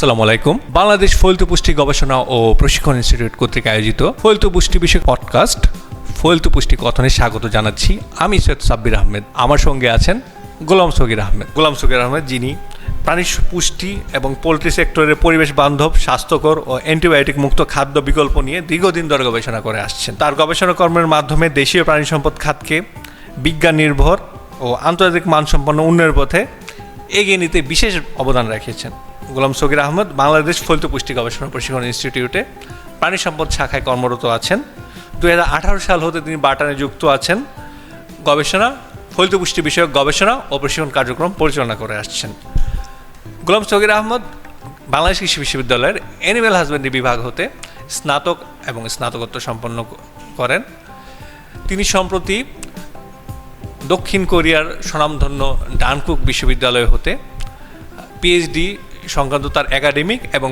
আসসালামু আলাইকুম। বাংলাদেশ ফলিত পুষ্টি গবেষণা ও প্রশিক্ষণ ইনস্টিটিউট কর্তৃক আয়োজিত ফলিত পুষ্টি বিষয়ক পডকাস্ট ফলিত পুষ্টি কথনে স্বাগত জানাচ্ছি আমি সৈয়দ সাব্বির আহমেদ। আমার সঙ্গে আছেন গোলাম সগির আহমেদ। গোলাম সগির আহমেদ, যিনি প্রাণী পুষ্টি এবং পোলট্রি সেক্টরের পরিবেশ বান্ধব, স্বাস্থ্যকর ও অ্যান্টিবায়োটিক মুক্ত খাদ্য বিকল্প নিয়ে দীর্ঘদিন ধরে গবেষণা করে আসছেন। তার গবেষণা কর্মের মাধ্যমে দেশীয় প্রাণী সম্পদ খাতকে বিজ্ঞান নির্ভর ও আন্তর্জাতিক মানসম্পন্ন উন্নয়নের পথে এগিয়ে নিতে বিশেষ অবদান রেখেছেন। গোলাম সগির আহমদ, বাংলাদেশ ফলিত পুষ্টি গবেষণা প্রশিক্ষণ ইনস্টিটিউটে প্রাণী সম্পদ শাখায় কর্মরত আছেন। দু হাজার আঠারো সাল হতে তিনি বাটানে যুক্ত আছেন। গবেষণা, ফলিত পুষ্টি বিষয়ক গবেষণা ও প্রশিক্ষণ কার্যক্রম পরিচালনা করে আসছেন। গোলাম সগির আহমদ, বাংলাদেশ কৃষি বিশ্ববিদ্যালয়ের অ্যানিম্যাল হাজবেন্ডারি বিভাগ হতে স্নাতক এবং স্নাতকোত্তর সম্পন্ন করেন। তিনি সম্প্রতি দক্ষিণ কোরিয়ার স্বনামধন্য ডানকুক বিশ্ববিদ্যালয় হতে পিএইচডি সংক্রান্ত তার একাডেমিক এবং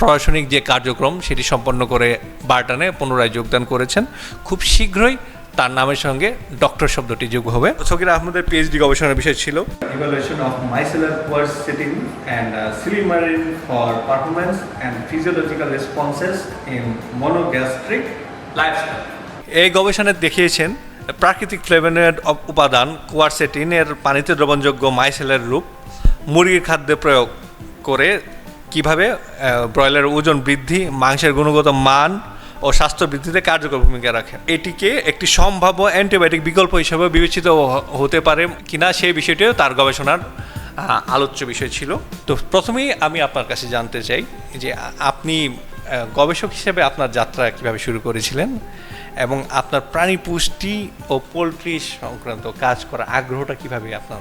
প্রশাসনিক যে কার্যক্রম সেটি সম্পন্ন করে বার্টানে পুনরায় যোগদান করেছেন। খুব শীঘ্রই তার নামের সঙ্গে ডক্টর শব্দটি যোগ হবে। সকির আহমদের পিএইচডি গবেষণার বিষয় ছিল। And uh, silimarin for performance and physiological responses in monogastric livestock. এই গবেষণায় দেখিয়েছেন প্রাকৃতিক ফ্লেভেনয়েড উপাদান কোয়ারসেটিনের পানিতে দ্রবণযোগ্য মাইসেলের রূপ মুরগির খাদ্যে প্রয়োগ করে কীভাবে ব্রয়লারের ওজন বৃদ্ধি, মাংসের গুণগত মান ও স্বাস্থ্য বৃদ্ধিতে কার্যকর ভূমিকা রাখে। এটিকে একটি সম্ভাব্য অ্যান্টিবায়োটিক বিকল্প হিসেবে বিবেচিত হতে পারে কিনা সেই বিষয়টিও তার গবেষণার আলোচ্য বিষয় ছিল। তো প্রথমেই আমি আপনার কাছে জানতে চাই যে আপনি গবেষক হিসেবে আপনার যাত্রা কীভাবে শুরু করেছিলেন এবং আপনার প্রাণী পুষ্টি ও পোলট্রি সংক্রান্ত কাজ করার আগ্রহটা কীভাবে আপনার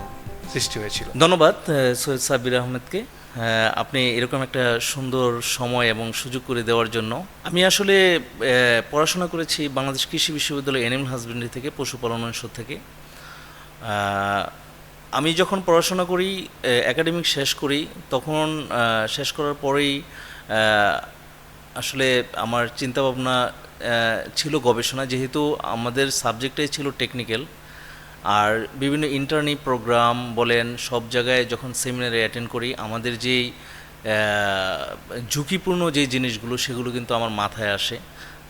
সৃষ্টি হয়েছিল। ধন্যবাদ সৈয়দ সাব্বির আহমেদকে। আপনি এরকম একটা সুন্দর সময় এবং সুযোগ করে দেওয়ার জন্য। আমি আসলে পড়াশোনা করেছি বাংলাদেশ কৃষি বিশ্ববিদ্যালয় অ্যানিমাল হাজবেন্ডারি থেকে, পশুপালন অনুষদ থেকে। আমি যখন পড়াশোনা করি একাডেমিক শেষ করি, তখন শেষ করার পরেই আসলে আমার চিন্তাভাবনা ছিল গবেষণা, যেহেতু আমাদের সাবজেক্টটাই ছিল টেকনিক্যাল আর বিভিন্ন ইন্টার্নি প্রোগ্রাম বলেন, সব জায়গায় যখন সেমিনারে অ্যাটেন্ড করি, আমাদের যেই ঝুঁকিপূর্ণ যে জিনিসগুলো, সেগুলো কিন্তু আমার মাথায় আসে।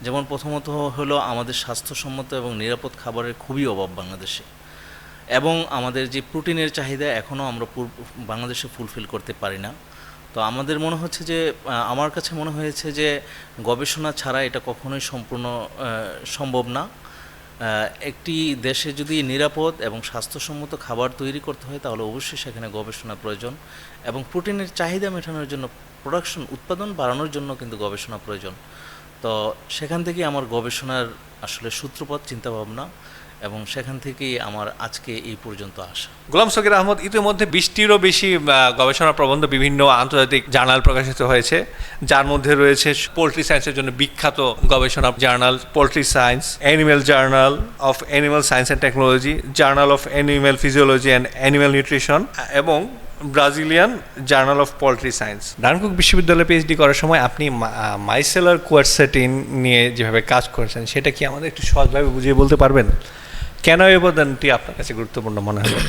যেমন প্রথমত হলো আমাদের স্বাস্থ্যসম্মত এবং নিরাপদ খাবারের খুবই অভাব বাংলাদেশে। এবং আমাদের যে প্রোটিনের চাহিদা এখনও আমরা বাংলাদেশে ফুলফিল করতে পারি না। তো আমাদের মনে হচ্ছে যে আমার কাছে মনে হয়েছে যে, গবেষণা ছাড়া এটা কখনোই সম্পূর্ণ সম্ভব না। একটি দেশে যদি নিরাপদ এবং স্বাস্থ্যসম্মত খাবার তৈরি করতে হয়, তাহলে অবশ্যই সেখানে গবেষণা প্রয়োজন এবং প্রোটিনের চাহিদা মেটানোর জন্য প্রোডাকশন উৎপাদন বাড়ানোর জন্য কিন্তু গবেষণা প্রয়োজন। তো সেখান থেকে আমার গবেষণার আসলে সূত্রপাত, চিন্তাভাবনা এবং সেখান থেকেই আমার আজকে এই পর্যন্ত আসা। গোলাম সকির আহমদ ইতিমধ্যে বিশটিরও বেশি গবেষণা প্রবন্ধ বিভিন্ন আন্তর্জাতিক জার্নাল প্রকাশিত হয়েছে। যার মধ্যে রয়েছে পোলট্রি সায়েন্সের জন্য বিখ্যাত গবেষণা journal poultry science animal journal of animal science and technology journal of animal physiology and animal nutrition এবং Brazilian journal of poultry science. Dankook বিশ্ববিদ্যালয়ে পিএইচডি করার সময় আপনি মাইসেলার কোয়ারসেটিন নিয়ে যেভাবে কাজ করেছেন সেটা কি আমাদের একটু সহজভাবে বুঝিয়ে বলতে পারবেন? কেন এই অবদানটি আপনার কাছে গুরুত্বপূর্ণ মনে হলো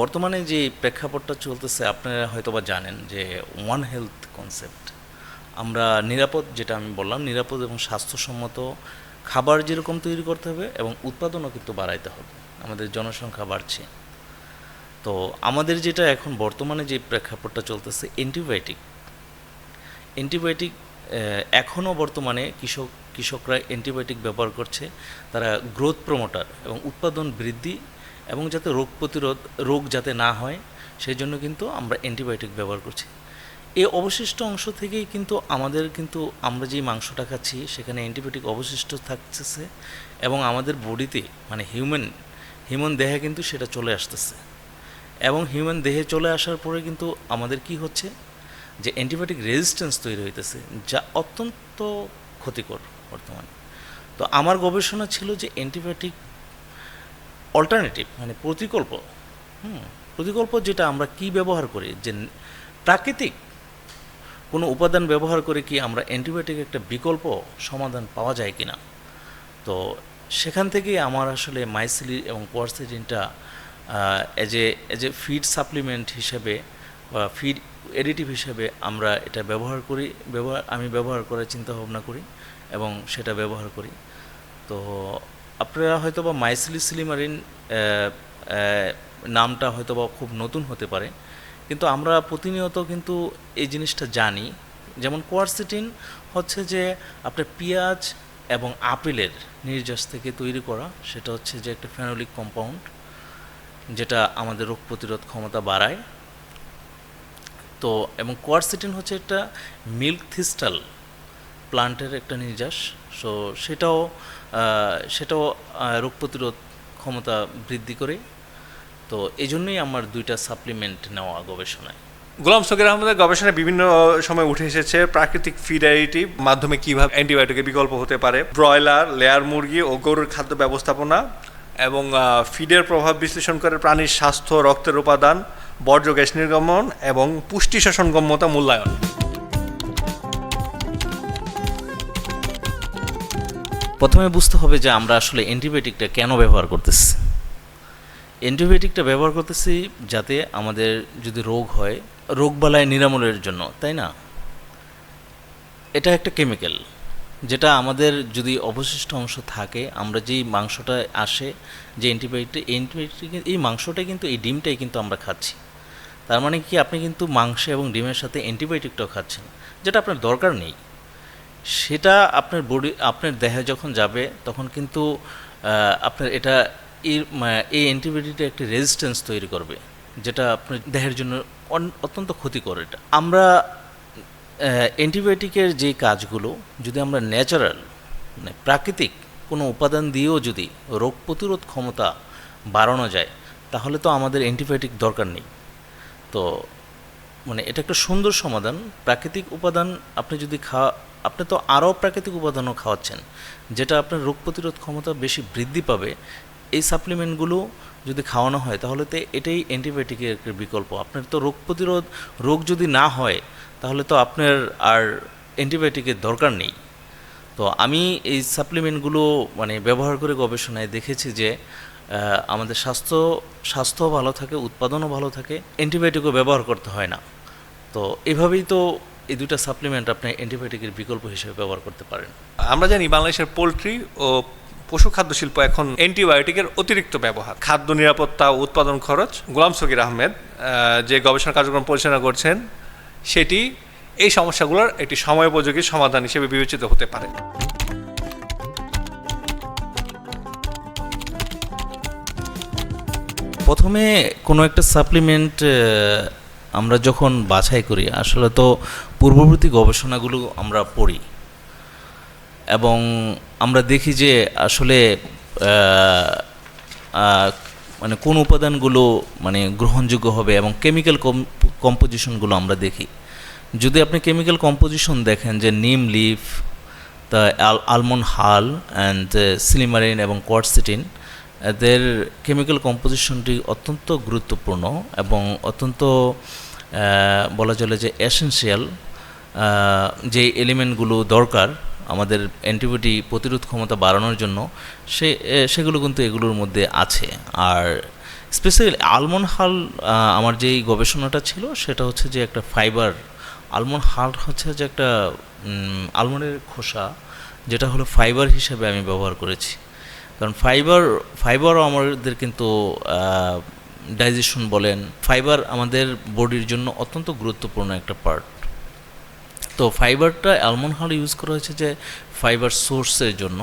বর্তমানে যে প্রেক্ষাপটটা চলতেছে, আপনারা হয়তোবা জানেন যে ওয়ান হেলথ কনসেপ্ট আমরা নিরাপদ, যেটা আমি বললাম, নিরাপদ এবং স্বাস্থ্যসম্মত খাবার যেরকম তৈরি করতে হবে এবং উৎপাদনও কিন্তু বাড়াইতে হবে। আমাদের জনসংখ্যা বাড়ছে। তো আমাদের যেটা এখন বর্তমানে যে প্রেক্ষাপটটা চলতেছে অ্যান্টিবায়োটিক অ্যান্টিবায়োটিক এখনও বর্তমানে কৃষক কৃষকরা অ্যান্টিবায়োটিক ব্যবহার করছে, তারা গ্রোথ প্রমোটার এবং উৎপাদন বৃদ্ধি এবং যাতে রোগ প্রতিরোধ, রোগ যাতে না হয়, সেই জন্য কিন্তু আমরা অ্যান্টিবায়োটিক ব্যবহার করছি। এই অবশিষ্ট অংশ থেকেই কিন্তু আমাদের কিন্তু আমরা যে মাংসটা খাচ্ছি, সেখানে অ্যান্টিবায়োটিক অবশিষ্ট থাকতেছে এবং আমাদের বডিতে মানে হিউম্যান হিউম্যান দেহে কিন্তু সেটা চলে আসতেছে। এবং হিউম্যান দেহে চলে আসার পরে কিন্তু আমাদের কি হচ্ছে? যে অ্যান্টিবায়োটিক রেজিস্ট্যান্স তৈরি হইতেছে, যা অত্যন্ত ক্ষতিকর। বর্তমানে। তো আমার গবেষণা ছিল যে অ্যান্টিবায়োটিক অল্টারনেটিভ মানে প্রতিকল্প, হুম, প্রতিকল্প যেটা আমরা কি ব্যবহার করি, যে প্রাকৃতিক কোনো উপাদান ব্যবহার করে কি আমরা অ্যান্টিবায়োটিক একটা বিকল্প সমাধান পাওয়া যায় কি না তো সেখান থেকেই আমার আসলে মাইসিলি এবং কোয়ারসিটিনটা as a as a feed supplement হিসেবে বা ফিড এডিটিভ হিসেবে আমরা এটা ব্যবহার করি, ব্যবহার, আমি ব্যবহার করার চিন্তা ভাবনা করি। এবং সেটা ব্যবহার করি। তো আপনারা হয়তো বা মাইসিলিসিলিমারিন নামটা হয়তো বা খুব নতুন হতে পারে। কিন্তু আমরা প্রতিনিয়ত কিন্তু এই জিনিসটা জানি। যেমন কোয়ারসিটিন হচ্ছে যে আপনার পেঁয়াজ এবং আপেলের নির্যাস থেকে তৈরি করা। সেটা হচ্ছে যে একটা ফেনোলিক কম্পাউন্ড যেটা আমাদের রোগ প্রতিরোধ ক্ষমতা বাড়ায়। তো এবং কোয়ারসিটিন হচ্ছে একটা মিল্ক থিস্টাল প্লান্টের একটা নির্যাস। সো সেটাও সেটাও রোগ প্রতিরোধ ক্ষমতা বৃদ্ধি করে। তো এই জন্যই আমার দুইটা সাপ্লিমেন্ট নেওয়া গবেষণায়। গোলাম সকির আহমেদের গবেষণায় বিভিন্ন সময় উঠে এসেছে প্রাকৃতিক ফিড অ্যাডিটিভ মাধ্যমে কীভাবে অ্যান্টিবায়োটিকের বিকল্প হতে পারে। ব্রয়লার লেয়ার মুরগি ও গরুর খাদ্য ব্যবস্থাপনা এবং ফিডের প্রভাব বিশ্লেষণ করে প্রাণীর স্বাস্থ্য, রক্তের উপাদান, বর্জ্য গ্যাস নির্গমন এবং পুষ্টি শোষণ গম্যতা মূল্যায়ন। প্রথমে বুঝতে হবে যে আমরা আসলে অ্যান্টিবায়োটিকটা কেন ব্যবহার করতেছি। অ্যান্টিবায়োটিকটা ব্যবহার করতেছি যাতে আমাদের যদি রোগ হয় রোগবালায় নিরামলের জন্য, তাই না? এটা একটা কেমিক্যাল, যেটা আমাদের যদি অবশিষ্ট অংশ থাকে, আমরা যেই মাংসটা আসে, যে অ্যান্টিবায়োটিক অ্যান্টিবায়োটিক এই মাংসটাই কিন্তু, এই ডিমটাই কিন্তু আমরা খাচ্ছি। তার মানে কি, আপনি কিন্তু মাংস এবং ডিমের সাথে অ্যান্টিবায়োটিকটাও খাচ্ছেন, যেটা আপনার দরকার নেই। সেটা আপনার বডি আপনার দেহে যখন যাবে, তখন কিন্তু আপনার এটা এই অ্যান্টিবায়োটিকটা একটি রেজিস্ট্যান্স তৈরি করবে, যেটা আপনার দেহের জন্য অত্যন্ত ক্ষতিকর এটা। আমরা অ্যান্টিবায়োটিকের যে কাজগুলো, যদি আমরা ন্যাচারাল মানে প্রাকৃতিক কোনো উপাদান দিয়েও যদি রোগ প্রতিরোধ ক্ষমতা বাড়ানো যায়, তাহলে তো আমাদের অ্যান্টিবায়োটিক দরকার নেই। তো মানে এটা একটা সুন্দর সমাধান। প্রাকৃতিক উপাদান আপনি যদি খাওয়া আপনি তো আরও প্রাকৃতিক উপাদানও খাওয়াচ্ছেন, যেটা আপনার রোগ প্রতিরোধ ক্ষমতা বেশি বৃদ্ধি পাবে। এই সাপ্লিমেন্টগুলো যদি খাওয়ানো হয়, তাহলে তো এটাই অ্যান্টিবায়োটিকের বিকল্প। আপনার তো রোগ প্রতিরোধ, রোগ যদি না হয়, তাহলে তো আপনার আর অ্যান্টিবায়োটিকের দরকার নেই। তো আমি এই সাপ্লিমেন্টগুলো মানে ব্যবহার করে গবেষণায় দেখেছি যে আমাদের স্বাস্থ্য, স্বাস্থ্যও ভালো থাকে, উৎপাদনও ভালো থাকে অ্যান্টিবায়োটিকও ব্যবহার করতে হয় না। তো এভাবেই তো এই দুটো সাপ্লিমেন্ট আপনি অ্যান্টিবায়োটিকের বিকল্প হিসেবে ব্যবহার করতে পারেন। আমরা জানি বাংলাদেশের পোলট্রি ও পশু খাদ্য শিল্প এখন অ্যান্টিবায়োটিকের অতিরিক্ত ব্যবহার। খাদ্য নিরাপত্তা উৎপাদন খরচ গোলাম সকির আহমেদ যে গবেষণা কার্যক্রম পরিচালনা করছেন সেটি এই সমস্যাগুলোর একটি সময়োপযোগী সমাধান হিসেবে বিবেচিত হতে পারে। প্রথমে কোনো একটা সাপ্লিমেন্ট আমরা যখন বাছাই করি আসলে তো পূর্ববর্তী গবেষণাগুলো আমরা পড়ি। এবং আমরা দেখি যে আসলে মানে কোন উপাদানগুলো মানে গ্রহণযোগ্য হবে এবং কেমিক্যাল কম্পোজিশনগুলো আমরা দেখি। যদি আপনি কেমিক্যাল কম্পোজিশন দেখেন যে নিম লিফ, তা আলমন্ড হাল অ্যান্ড সিলিমারিন এবং কোয়ারসিটিন, এদের কেমিক্যাল কম্পোজিশনটি অত্যন্ত গুরুত্বপূর্ণ এবং অত্যন্ত বলা চলে যে এসেনশিয়াল যে এলিমেন্টগুলো দরকার, আমাদের অ্যান্টিবায়োটিক প্রতিরোধ ক্ষমতা বাড়ানোর জন্য, সে সেগুলো কিন্তু এগুলোর মধ্যে আছে। আর স্পেশালি আলমন্ড হাল আমার যেই গবেষণাটা ছিল, সেটা হচ্ছে যে একটা ফাইবার আলমন্ড হাল হচ্ছে যে একটা আলমন্ডের খোসা, যেটা হলো ফাইবার হিসেবে আমি ব্যবহার করেছি। কারণ ফাইবার ফাইবারও আমাদের কিন্তু ডাইজেশন বলেন ফাইবার আমাদের বডির জন্য অত্যন্ত গুরুত্বপূর্ণ একটা পার্ট তো ফাইবারটা অ্যালমন্ড হল ইউজ করা হয়েছে যে ফাইবার সোর্সের জন্য।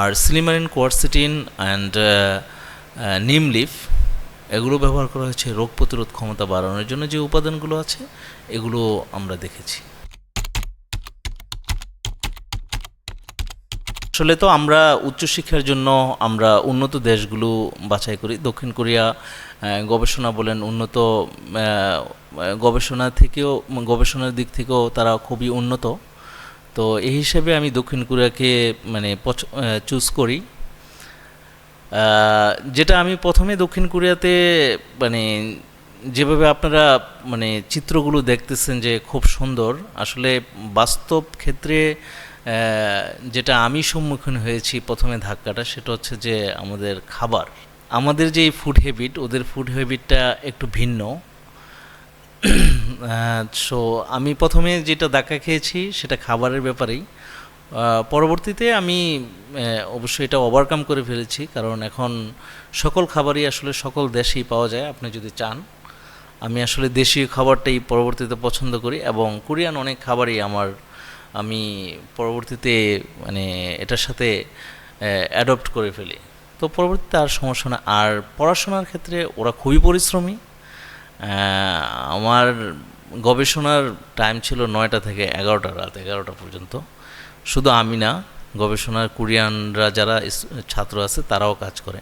আর silymarin quercetin and neem leaf এগুলো ব্যবহার করা হয়েছে রোগ প্রতিরোধ ক্ষমতা বাড়ানোর জন্য যে উপাদানগুলো আছে, এগুলো আমরা দেখেছি। আসলে তো আমরা উচ্চশিক্ষার জন্য আমরা উন্নত দেশগুলো বাছাই করি। দক্ষিণ কোরিয়া গবেষণা বলেন, উন্নত গবেষণা থেকেও, গবেষণার দিক থেকেও তারা খুবই উন্নত। তো এই হিসেবে আমি দক্ষিণ কোরিয়াকে মানে চুজ করি। যেটা আমি প্রথমে দক্ষিণ কোরিয়াতে মানে যেভাবে আপনারা মানে চিত্রগুলো দেখতেছেন যে খুব সুন্দর, আসলে বাস্তব ক্ষেত্রে যেটা আমি সম্মুখীন হয়েছি প্রথমে ধাক্কাটা, সেটা হচ্ছে যে আমাদের খাবার। আমাদের যে ফুড হ্যাবিট ওদের ফুড হ্যাবিটটা একটু ভিন্ন। সো আমি প্রথমে যেটা ধাক্কা খেয়েছি, সেটা খাবারের ব্যাপারেই। পরবর্তীতে আমি অবশ্যই এটা ওভারকাম করে ফেলেছি, কারণ এখন সকল খাবারই আসলে সকল দেশেই পাওয়া যায়, আপনি যদি চান। আমি আসলে দেশীয় খাবারটাই পরবর্তীতে পছন্দ করি, এবং কোরিয়ান অনেক খাবারই আমার আমি পরবর্তীতে মানে এটার সাথে অ্যাডপ্ট করে ফেলি। তো পরবর্তীতে আর সমস্যা না। আর পড়াশোনার ক্ষেত্রে ওরা খুবই পরিশ্রমী। আমার গবেষণার টাইম ছিল নয়টা থেকে এগারোটা, রাত এগারোটা পর্যন্ত। শুধু আমি না, গবেষণার কোরিয়ানরা যারা ছাত্র আছে তারাও কাজ করে।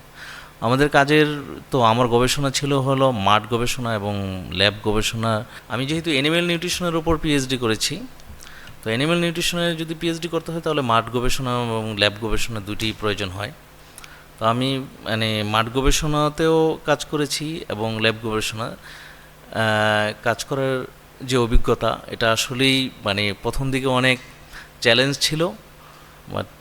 আমাদের কাজের তো আমার গবেষণা ছিল হলো মাঠ গবেষণা এবং ল্যাব গবেষণা। আমি যেহেতু অ্যানিমেল নিউট্রিশনের উপর পিএইচডি করেছি তো অ্যানিমেল নিউট্রিশনে যদি পিএইচডি করতে হয়, তাহলে মাঠ গবেষণা এবং ল্যাব গবেষণা দুটি প্রয়োজন হয়। তো আমি মানে মাঠ গবেষণাতেও কাজ করেছি এবং ল্যাব গবেষণা কাজ করার যে অভিজ্ঞতা, এটা আসলেই মানে প্রথম দিকে অনেক চ্যালেঞ্জ ছিল বাট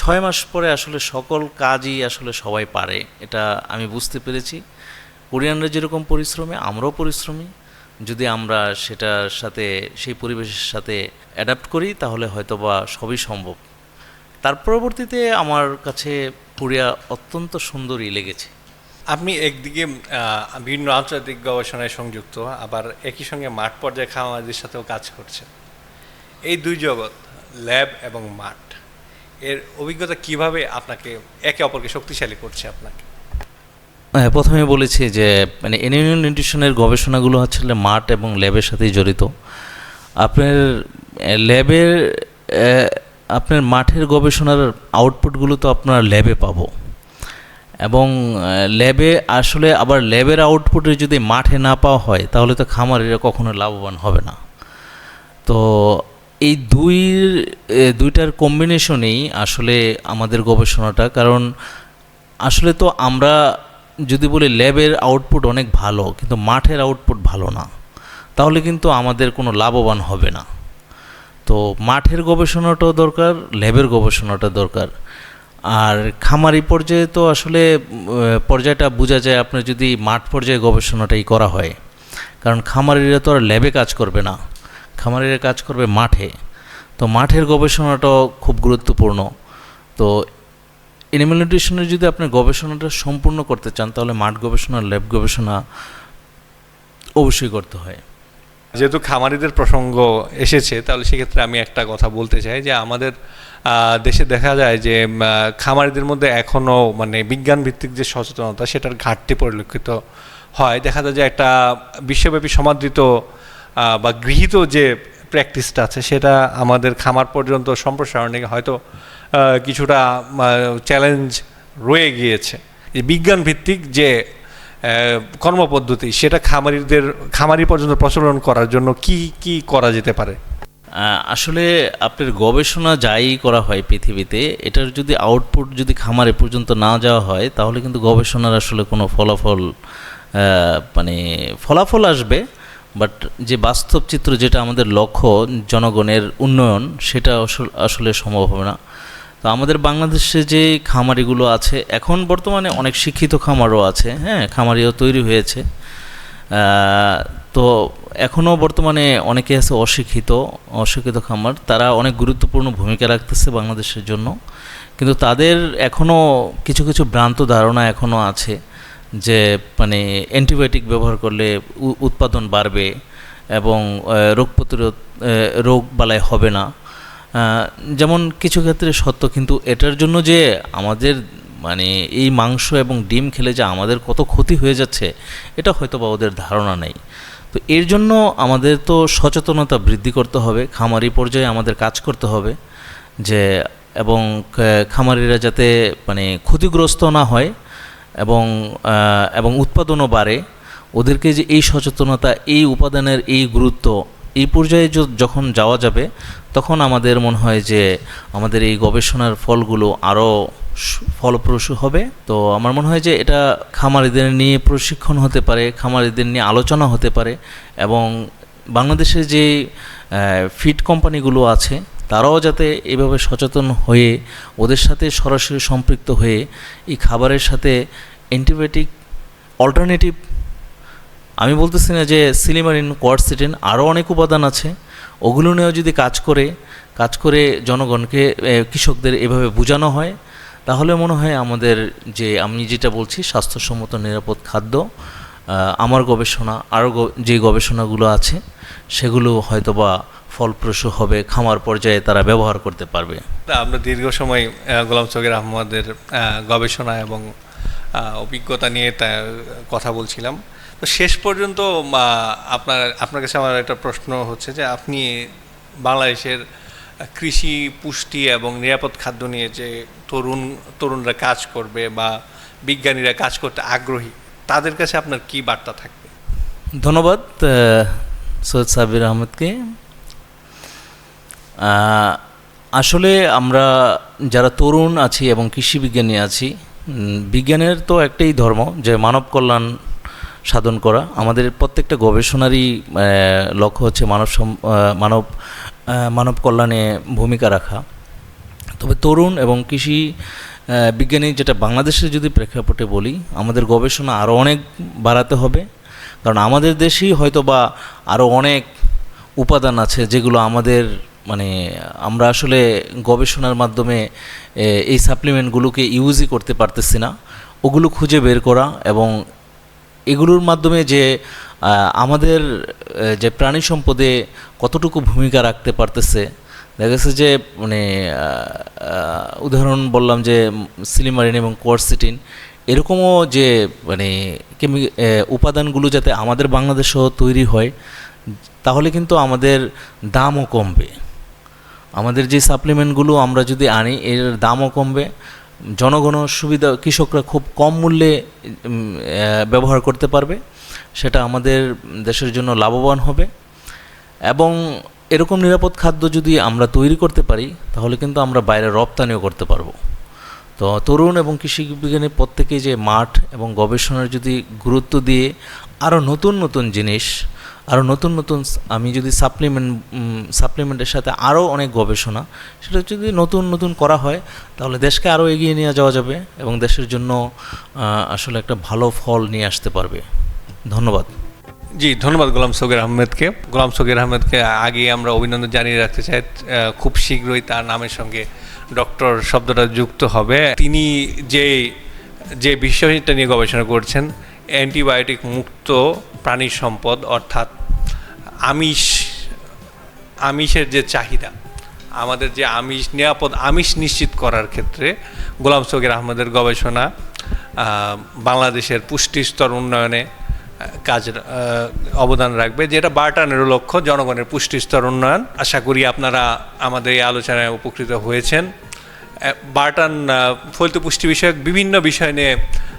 ছয় মাস পরে আসলে সকল কাজই আসলে সবাই পারে, এটা আমি বুঝতে পেরেছি। কোরিয়ানরা যেরকম পরিশ্রমী, আমরাও পরিশ্রমী যদি আমরা সেটার সাথে, সেই পরিবেশের সাথে অ্যাডাপ্ট করি, তাহলে হয়তোবা সবই সম্ভব। তার পরবর্তীতে আমার কাছে পুরিয়া অত্যন্ত সুন্দরই লেগেছে। আপনি একদিকে বিভিন্ন আন্তর্জাতিক গবেষণায় সংযুক্ত, আবার একই সঙ্গে মাঠ পর্যায়ে খামারিদের সাথেও কাজ করছেন। এই দুই জগৎ, ল্যাব এবং মাঠ, এর অভিজ্ঞতা কীভাবে আপনাকে একে অপরকে শক্তিশালী করছে আপনাকে? প্রথমে বলেছি যে মানে অ্যানিমেল নিউট্রিশনের গবেষণাগুলো হচ্ছে মাঠ এবং ল্যাবের সাথেই জড়িত। আপনার ল্যাবের আপনার মাঠের গবেষণার আউটপুটগুলো তো আপনার ল্যাবে পাবো। এবং ল্যাবে আসলে আবার ল্যাবের আউটপুটে যদি মাঠে না পাওয়া হয়, তাহলে তো খামারিরা কখনো লাভবান হবে না। তো এই দুই দুইটার কম্বিনেশনেই আসলে আমাদের গবেষণাটা, কারণ আসলে তো আমরা যদি বলি ল্যাবের আউটপুট অনেক ভালো, কিন্তু মাঠের আউটপুট ভালো না, তাহলে কিন্তু আমাদের কোনো লাভবান হবে না। তো মাঠের গবেষণাটাও দরকার, ল্যাবের গবেষণাটা দরকার। আর খামারি পর্যায়ে তো আসলে পর্যায়টা বোঝা যায় আপনার যদি মাঠ পর্যায়ে গবেষণাটাই করা হয়। কারণ খামারিরা তো আর ল্যাবে কাজ করবে না, খামারিরা কাজ করবে মাঠে। তো মাঠের গবেষণাটাও খুব গুরুত্বপূর্ণ। তো এনিম্যাল নিউট্রিশনের যদি আপনি গবেষণাটা সম্পূর্ণ করতে চান, তাহলে মাঠ গবেষণা ল্যাব গবেষণা অবশ্যই করতে হয়। যেহেতু খামারিদের প্রসঙ্গ এসেছে, তাহলে সেক্ষেত্রে আমি একটা কথা বলতে চাই যে আমাদের দেশে দেখা যায় যে খামারিদের মধ্যে এখনও মানে বিজ্ঞান ভিত্তিক যে সচেতনতা, সেটার ঘাটতি পরিলক্ষিত হয়। দেখা যায় যে একটা বিশ্বব্যাপী সমাদৃত বা গৃহীত যে প্র্যাকটিসটা আছে, সেটা আমাদের খামার পর্যন্ত সম্প্রসারণে হয়তো কিছুটা চ্যালেঞ্জ রয়ে গিয়েছে। বিজ্ঞান ভিত্তিক যে কর্মপদ্ধতি, সেটা খামারিদের, খামারি পর্যন্ত প্রচলন করার জন্য কি কি করা যেতে পারে? আসলে আপনার গবেষণা যাই করা হয় পৃথিবীতে, এটার যদি আউটপুট যদি খামারে পর্যন্ত না যাওয়া হয়, তাহলে কিন্তু গবেষণার আসলে কোনো ফলাফল মানে ফলাফল আসবে। বাট যে বাস্তব চিত্র যেটা আমাদের লক্ষ্য, জনগণের উন্নয়ন, সেটা আসলে সম্ভব হবে না। তো আমাদের বাংলাদেশে যে খামারিগুলো আছে, এখন বর্তমানে অনেক শিক্ষিত খামারও আছে হ্যাঁ খামারিও তৈরি হয়েছে। তো এখনও বর্তমানে অনেকে আছে অশিক্ষিত অশিক্ষিত খামার। তারা অনেক গুরুত্বপূর্ণ ভূমিকা রাখতেছে বাংলাদেশের জন্য। কিন্তু তাদের এখনও কিছু কিছু ভ্রান্ত ধারণা এখনও আছে যে মানে অ্যান্টিবায়োটিক ব্যবহার করলে উৎপাদন বাড়বে এবং রোগ প্রতিরোধ রোগ বালাই হবে না। যেমন কিছু ক্ষেত্রে সত্য, কিন্তু এটার জন্য যে আমাদের মানে এই মাংস এবং ডিম খেলে যে আমাদের কত ক্ষতি হয়ে যাচ্ছে, এটা হয়তো বা ওদের ধারণা নেই। তো এর জন্য আমাদের তো সচেতনতা বৃদ্ধি করতে হবে, খামারি পর্যায়ে আমাদের কাজ করতে হবে যে, এবং খামারিরা যাতে মানে ক্ষতিগ্রস্ত না হয় এবং এবং উৎপাদনও বাড়ে। ওদেরকে যে এই সচেতনতা, এই উপাদানের এই গুরুত্ব এই পর্যায়ে যখন যাওয়া যাবে, তখন আমাদের মনে হয় যে আমাদের এই গবেষণার ফলগুলো আরও ফলপ্রসূ হবে। তো আমার মনে হয় যে এটা খামারিদের নিয়ে প্রশিক্ষণ হতে পারে, খামারিদের নিয়ে আলোচনা হতে পারে এবং বাংলাদেশের যে ফিড কোম্পানিগুলো আছে, তারাও যাতে এভাবে সচেতন হয়ে ওদের সাথে সরাসরি সম্পৃক্ত হয়ে এই খাবারের সাথে অ্যান্টিবায়োটিক অল্টারনেটিভ আমি বলতেছি না যে সিলিমারিন কোয়ার্সিটিন আরও অনেক উপাদান আছে। ওগুলো নিয়েও যদি কাজ করে কাজ করে জনগণকে কৃষকদের এভাবে বোঝানো হয় তাহলে মনে হয় আমাদের যে আমি যেটা বলছি স্বাস্থ্যসম্মত নিরাপদ খাদ্য আমার গবেষণা আরও যে গবেষণাগুলো আছে সেগুলো হয়তোবা ফলপ্রসূ হবে খামার পর্যায়ে তারা ব্যবহার করতে পারবে। আমরা দীর্ঘ সময় গোলাম সগির আহমদের আহ, গবেষণা এবং অভিজ্ঞতা নিয়ে কথা বলছিলাম। তো শেষ পর্যন্ত আপনার আপনার কাছে আমার একটা প্রশ্ন হচ্ছে যে আপনি বাংলাদেশের কৃষি পুষ্টি এবং নিরাপদ খাদ্য নিয়ে যে তরুণ, তরুণরা কাজ করবে বা বিজ্ঞানীরা কাজ করতে আগ্রহী, তাদের কাছে আপনার কি বার্তা থাকবে? ধন্যবাদ সৈয়দ সাবির আহমেদকে। আসলে আমরা যারা তরুণ আছি এবং কৃষি বিজ্ঞানী আছি বিজ্ঞানের তো একটাই ধর্ম যে মানব কল্যাণ সাধন করা। আমাদের প্রত্যেকটা গবেষণারই লক্ষ্য হচ্ছে মানব মানব মানব কল্যাণে ভূমিকা রাখা। তবে তরুণ এবং কৃষি বিজ্ঞানী যেটা বাংলাদেশের যদি প্রেক্ষাপটে বলি, আমাদের গবেষণা আরও অনেক বাড়াতে হবে। কারণ আমাদের দেশেই হয়তো বা আরও অনেক উপাদান আছে যেগুলো আমাদের মানে আমরা আসলে গবেষণার মাধ্যমে এই সাপ্লিমেন্টগুলোকে ইউজই করতে পারতেছি না। ওগুলো খুঁজে বের করা এবং এগুলোর মাধ্যমে যে আমাদের যে প্রাণী সম্পদে কতটুকু ভূমিকা রাখতে পারতেছে, দেখা গেছে যে মানে উদাহরণ বললাম যে, সিলিমারিন এবং কোয়ারসিটিন, এরকমও যে মানে কেমি উপাদানগুলো যাতে আমাদের বাংলাদেশেও তৈরি হয়, তাহলে কিন্তু আমাদের দামও কমবে। আমাদের যে সাপ্লিমেন্টগুলো আমরা যদি আনি, এর দামও কমবে জনগণও সুবিধা, কৃষকরা খুব কম মূল্যে ব্যবহার করতে পারবে। সেটা আমাদের দেশের জন্য লাভবান হবে। এবং এরকম নিরাপদ খাদ্য যদি আমরা তৈরি করতে পারি, তাহলে কিন্তু আমরা বাইরে রপ্তানিও করতে পারব। তো তরুণ এবং কৃষি বিজ্ঞানী প্রত্যেকেই যে মাঠ এবং গবেষণার যদি গুরুত্ব দিয়ে আরও নতুন নতুন জিনিস আরও নতুন নতুন আমি যদি সাপ্লিমেন্ট সাপ্লিমেন্টের সাথে আরও অনেক গবেষণা, সেটা যদি নতুন নতুন করা হয়, তাহলে দেশকে আরও এগিয়ে নিয়ে যাওয়া যাবে এবং দেশের জন্য আসলে একটা ভালো ফল নিয়ে আসতে পারবে। ধন্যবাদ। জি, ধন্যবাদ গোলাম সগির আহমেদকে। গোলাম সগির আহমেদকে আগে আমরা অভিনন্দন জানিয়ে রাখতে চাই। খুব শীঘ্রই তার নামের সঙ্গে ডক্টর শব্দটা যুক্ত হবে। তিনি যে যে বিষয়টা নিয়ে গবেষণা করছেন অ্যান্টিবায়োটিক মুক্ত প্রাণী সম্পদ, অর্থাৎ আমিষ, আমিষের যে চাহিদা, আমাদের যে আমিষ, নিরাপদ আমিষ নিশ্চিত করার ক্ষেত্রে গোলাম সগির আহমদের গবেষণা বাংলাদেশের পুষ্টি স্তর উন্নয়নে কাজ অবদান রাখবে, যেটা বার্টানেরও লক্ষ্য, জনগণের পুষ্টি স্তর উন্নয়ন। আশা করি আপনারা আমাদের এই আলোচনায় উপকৃত হয়েছেন। বার্টান ফলিত পুষ্টি বিষয়ক বিভিন্ন বিষয় নিয়ে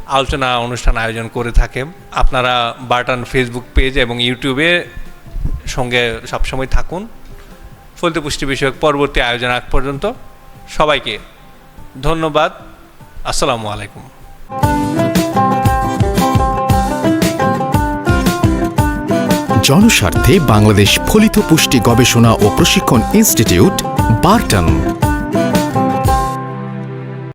আলোচনা অনুষ্ঠান আয়োজন করে থাকে আপনারা বার্টান ফেসবুক পেজ এবং ইউটিউবে সঙ্গে সবসময় থাকুন। ফলিত পুষ্টি বিষয়ক পরবর্তী আয়োজন আগ পর্যন্ত সবাইকে ধন্যবাদ। আসসালামু আলাইকুম। জনস্বার্থে বাংলাদেশ ফলিত পুষ্টি গবেষণা ও প্রশিক্ষণ ইনস্টিটিউট, বার্টন।